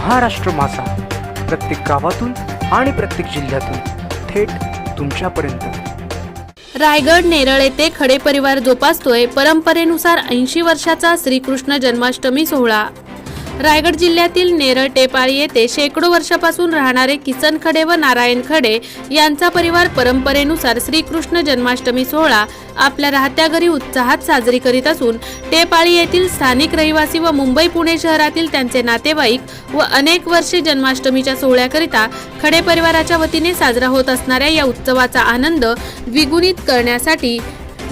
महाराष्ट्र मासा प्रत्येक गावातून आणि प्रत्येक जिल्ह्यातून थेट तुमच्यापर्यंत. रायगड नेरळ येथे खडे परिवार जोपासतोय. परंपरेनुसार ऐंशी वर्षाचा श्रीकृष्ण जन्माष्टमी सोहळा. रायगड जिल्ह्यातील नेरळ टेपाळी येथे शेकडो वर्षापासून राहणारे किसन खडे व नारायण खडे यांचा परिवार परंपरेनुसार श्रीकृष्ण जन्माष्टमी सोहळा आपल्या राहत्या घरी उत्साहात साजरी करीत असून टेपाळी येथील स्थानिक रहिवासी व मुंबई पुणे शहरातील त्यांचे नातेवाईक व अनेक वर्षे जन्माष्टमीच्या सोहळ्याकरिता खडे परिवाराच्या वतीने साजरा होत असणाऱ्या या उत्सवाचा आनंद द्विगुणित करण्यासाठी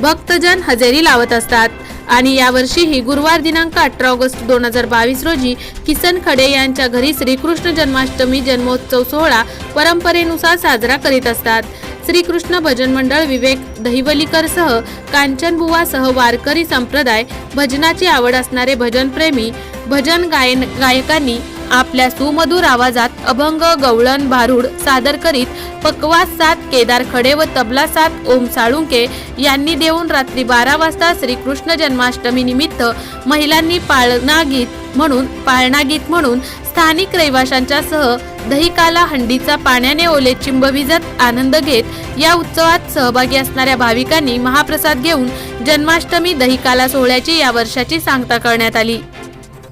भक्तजन हजेरी लावत असतात. आणि यावर्षीही गुरुवार दिनांक अठरा ऑगस्ट दोन हजार बावीस रोजी किसन खडे यांच्या घरी श्रीकृष्ण जन्माष्टमी जन्मोत्सव सोहळा परंपरेनुसार साजरा करीत असतात. श्रीकृष्ण भजन मंडळ विवेक दहिवलीकर सह कांचनबुवा सह वारकरी संप्रदाय भजनाची आवड असणारे भजनप्रेमी भजन गायन गायकांनी आपल्या सुमधुर आवाजात अभंग गवळण भारूड सादर करीत पकवास सात केदार खडे व तबला सात ओम साळुंके यांनी देऊन रात्री बारा वाजता श्रीकृष्ण जन्माष्टमी निमित्त महिलांनी पाळणा गीत म्हणून पाळणा गीत म्हणून स्थानिक रहिवाशांच्या सह दहिकाला हंडीचा पाण्याने ओले चिंबविजत आनंद घेत या उत्सवात सहभागी असणाऱ्या भाविकांनी महाप्रसाद घेऊन जन्माष्टमी दहिकाला सोहळ्याची या वर्षाची सांगता करण्यात आली.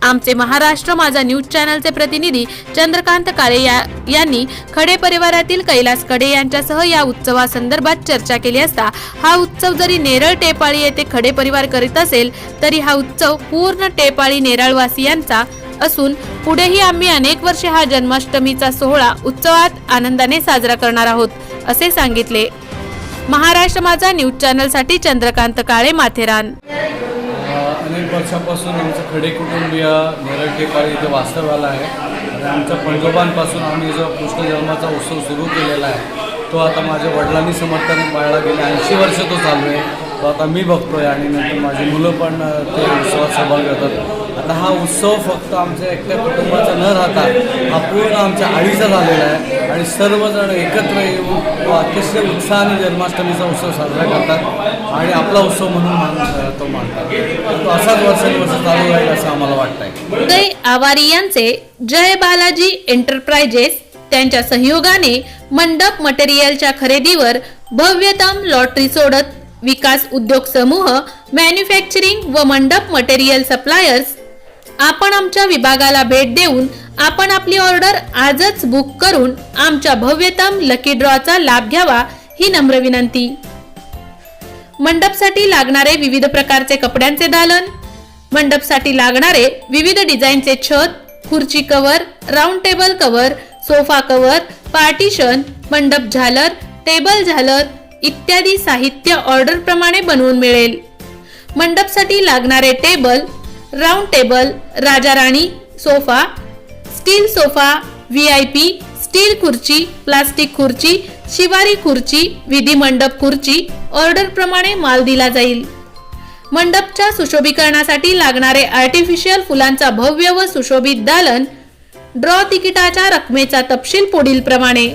आमचे महाराष्ट्र माझा न्यूज चॅनलचे प्रतिनिधी चंद्रकांत काळे या यांनी खडे परिवारातील कैलास खडे यांच्यासह या उत्सवासंदर्भात चर्चा केली असता हा उत्सव जरी नेरळ टेपाळी येथे खडे परिवार करीत असेल तरी हा उत्सव पूर्ण टेपाळी नेरळवासियांचा असून पुढेही आम्ही अनेक वर्षे हा जन्माष्टमीचा सोहळा उत्सवात आनंदाने साजरा करणार आहोत असे सांगितले. महाराष्ट्र माझा न्यूज चॅनलसाठी चंद्रकांत काळे माथेरान. वर्षापासून आमचं खडे कुटुंबीय नेरळ इथे वास्तव्याला आहे. आणि आमच्या पंजोबांपासून आम्ही जो कृष्ण जन्माचा उत्सव सुरू केलेला आहे तो आता माझ्या वडिलांनी समर्थाने पाळला गेले. ऐंशी वर्ष तो चालू आहे. तो आता मी बघतो आहे आणि नंतर माझी मुलं पण ते उत्सवात सहभाग घेतात आता हा उत्सव फक्त आमच्या एकट्या कुटुंबाचा न राहता हा पूर्ण आमच्या आळीचा झालेला आहे. आणि सर्वजण एकत्र येऊन तो अतिशय उत्साहाने जन्माष्टमीचा उत्सव साजरा करतात. आणि आपला उत्सव म्हणून मान तो मानतात. तो असाच वर्षानुवर्ष चालू राहील असं आम्हाला वाटतंय. उदय आवारी यांचे जय बालाजी एंटरप्राइजेस त्यांच्या सहयोगाने मंडप मटेरियलच्या खरेदीवर भव्यतम लॉटरी सोडत विकास उद्योग समूह मॅन्युफॅक्चरिंग व मंडप मटेरियल सप्लायर्स आपण आमच्या विभागाला भेट देऊन आपण आपली ऑर्डर आजच बुक करून आमच्या भव्यतम लकी ड्रॉचा लाभ घ्यावा ही नम्र विनंती. मंडपसाठी लागणारे विविध प्रकारचे कपड्यांचे दालन मंडपसाठी लागणारे विविध डिझाईनचे छत खुर्ची cover round table cover sofa cover partition मंडप झालर टेबल झालर इत्यादी साहित्य ऑर्डर प्रमाणे बनवून मिळेल. मंडपसाठी लागणारे टेबल राऊंड टेबल राजा राणी sofa steel sofa V I P steel खुर्ची प्लास्टिक खुर्ची शिवारी खुर्ची विधी मंडप खुर्ची ऑर्डर प्रमाणे माल दिला जाईल मंडपच्या सुशोभीकरणासाठी लागणारे आर्टिफिशियल फुलांचा भव्य व सुशोभित दालन ड्रॉ तिकिटाच्या रकमेचा तपशील पुढील प्रमाणे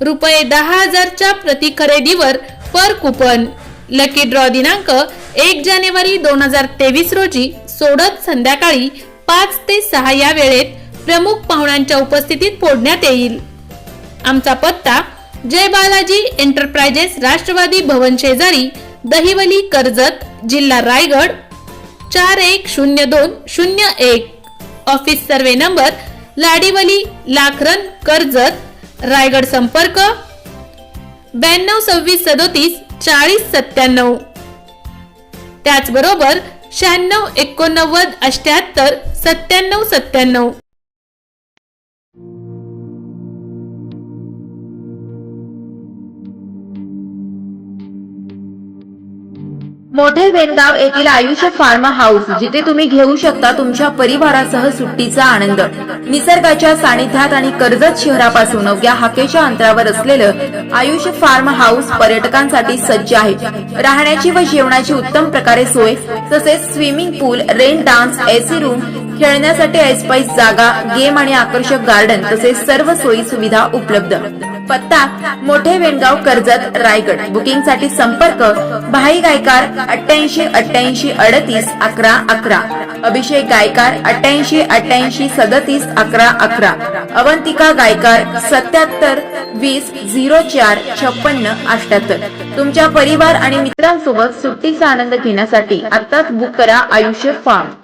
रुपये दहा हजारच्या प्रति खरेदीवर पर कुपन लकी ड्रॉ दिनांक एक जानेवारी दोन हजार तेवीस रोजी सोडत संध्याकाळी पाच ते सहा या वेळेत प्रमुख पाहुण्यांच्या उपस्थितीत फोडण्यात येईल. आमचा पत्ता जय बालाजी एंटरप्राइजेस राष्ट्रवादी भवन शेजारी दहिवली कर्जत जिल्हा रायगड चार एक शून्य दोन शून्य एक. Office survey number Ladivali Lakhran Karjat Raigad संपर्क ब्याण्णव सव्वीस सदोतीस चाळीस सत्त्याण्णव. त्याचबरोबर शहाण्णव एकोणनव्वद अठ्याहत्तर सत्त्याण्णव सत्त्याण्णव. मोठे बेनगाव येथील आयुष्य फार्म हाऊस जिथे तुम्ही घेऊ शकता तुमच्या परिवारासह सुट्टीचा आनंद. निसर्गाच्या सानिध्यात आणि कर्जत शहरापासून अवघ्या हाकेच्या अंतरावर असलेलं आयुष्य फार्म हाऊस पर्यटकांसाठी सज्ज आहे. राहण्याची व जेवणाची उत्तम प्रकारे सोय तसेच swimming pool rain dance AC room खेळण्यासाठी ऐसपाईस जागा गेम आणि आकर्षक गार्डन तसेच सर्व सोयी सुविधा उपलब्ध. पत्ता मोठे वेणगाव कर्जत रायगड. बुकिंगसाठी संपर्क भाई गायकार अठ्ठ्याऐंशी अठ्ठ्याऐंशी अडतीस अकरा अकरा. अभिषेक गायकार अठ्ठ्याऐंशी अठ्ठ्याऐंशी सदतीस अकरा अकरा. अवंतिका गायकार सत्याहत्तर वीस झिरो चार छप्पन्न अठ्याहत्तर तुमच्या परिवार आणि मित्रांसोबत सुट्टीचा आनंद घेण्यासाठी आताच बुक करा आयुष्य फार्म